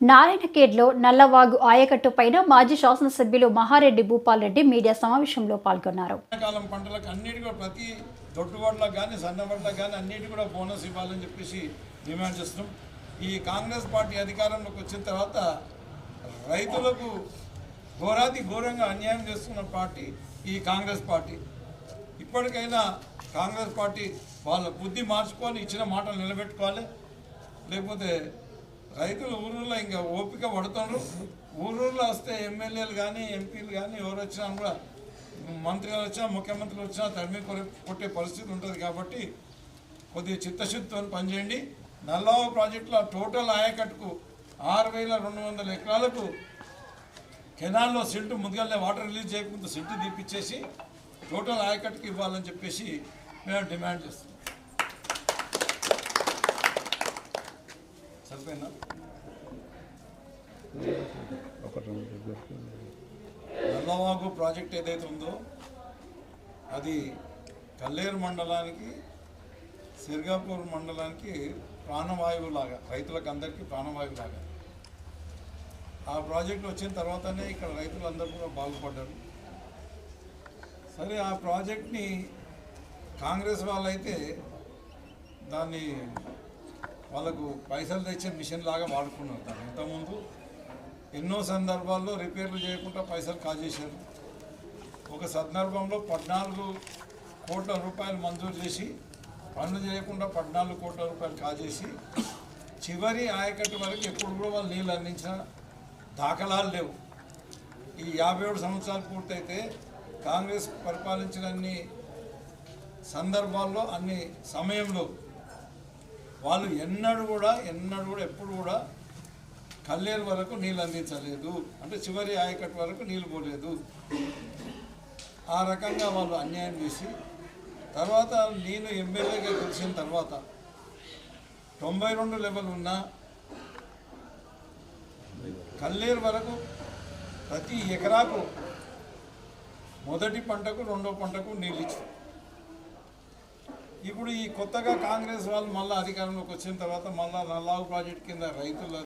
నారాయణఖేడ్లో నల్లవాగు ఆయకట్టు పైన మాజీ శాసనసభ్యులు మహారెడ్డి భూపాల్ రెడ్డి మీడియా సమావేశంలో పాల్గొన్నారు. పంటలకు అన్నిటి కూడా ప్రతి దొడ్డుబడులకు కానీ సన్నబడులకు కానీ అన్నిటి కూడా బోనస్ ఇవ్వాలని చెప్పేసి డిమాండ్ చేస్తున్నాం. ఈ కాంగ్రెస్ పార్టీ అధికారంలోకి వచ్చిన తర్వాత రైతులకు ఘోరాతి ఘోరంగా అన్యాయం చేస్తున్న పార్టీ ఈ కాంగ్రెస్ పార్టీ. ఇప్పటికైనా కాంగ్రెస్ పార్టీ వాళ్ళ బుద్ధి మార్చుకొని ఇచ్చిన మాటలు నిలబెట్టుకోవాలి. లేకపోతే రైతులు ఊళ్ళో ఇంకా ఓపిక పడుతున్నారు ఊరూరులో వస్తే ఎమ్మెల్యేలు కానీ ఎంపీలు కానీ ఎవరు వచ్చినా కూడా మంత్రులు వచ్చినా ముఖ్యమంత్రులు వచ్చినా తరిమి కొట్టే పరిస్థితి ఉంటుంది కాబట్టి కొద్దిగా చిత్తశుద్ధితో పనిచేయండి. నల్లవ ప్రాజెక్టులో టోటల్ ఆయకట్టుకు ఆరు వేల రెండు వందల ఎకరాలకు కెనాల్లో సిల్ట్ ముందుగానే వాటర్ రిలీజ్ చేయకుండా సిల్ట్ తీపిచ్చేసి టోటల్ ఆయకట్టుకు ఇవ్వాలని చెప్పేసి మేము డిమాండ్ చేస్తున్నాం. సరిపోయిందా నల్లవాగు ప్రాజెక్ట్ ఏదైతే ఉందో అది కల్లేరు మండలానికి సిర్గాపూర్ మండలానికి ప్రాణవాయువు లాగా రైతులకు అందరికీ ప్రాణవాయువు లాగా ఆ ప్రాజెక్ట్ వచ్చిన తర్వాతనే ఇక్కడ రైతులందరూ కూడా బాగుపడ్డారు. సరే ఆ ప్రాజెక్ట్ని కాంగ్రెస్ వాళ్ళైతే దాన్ని వాళ్ళకు పైసలు తెచ్చే మిషన్ లాగా వాడుకున్నారు దాన్ని. ఇంతకుముందు ఎన్నో సందర్భాల్లో రిపేర్లు చేయకుండా పైసలు కాజేశారు ఒక సందర్భంలో పద్నాలుగు కోట్ల రూపాయలు మంజూరు చేసి పనులు చేయకుండా పద్నాలుగు కోట్ల రూపాయలు కాజేసి చివరి ఆయకట్టు వరకు ఎప్పుడు కూడా వాళ్ళు నీళ్ళు అందించిన దాఖలాలు లేవు. ఈ యాభై ఏడు సంవత్సరాలు పూర్తయితే కాంగ్రెస్ పరిపాలించిన అన్ని సందర్భాల్లో అన్ని సమయంలో వాళ్ళు ఎన్నడూ కూడా ఎన్నడూ కూడా ఎప్పుడు కూడా కల్లేరు వరకు నీళ్ళు అందించలేదు. అంటే చివరి ఆయకట్టు వరకు నీళ్ళు పోలేదు. ఆ రకంగా వాళ్ళు అన్యాయం చేసి తర్వాత నేను ఎమ్మెల్యేగా గెలిచిన తర్వాత తొంభై రెండు లెవెల్ ఉన్న కల్లేరు వరకు ప్రతి ఎకరాకు మొదటి పంటకు రెండో పంటకు నీళ్ళు ఇచ్చారు. ఇప్పుడు ఈ కొత్తగా కాంగ్రెస్ వాళ్ళు మళ్ళీ అధికారంలోకి వచ్చిన తర్వాత మళ్ళీ నల్లావు ప్రాజెక్ట్ కింద రైతుల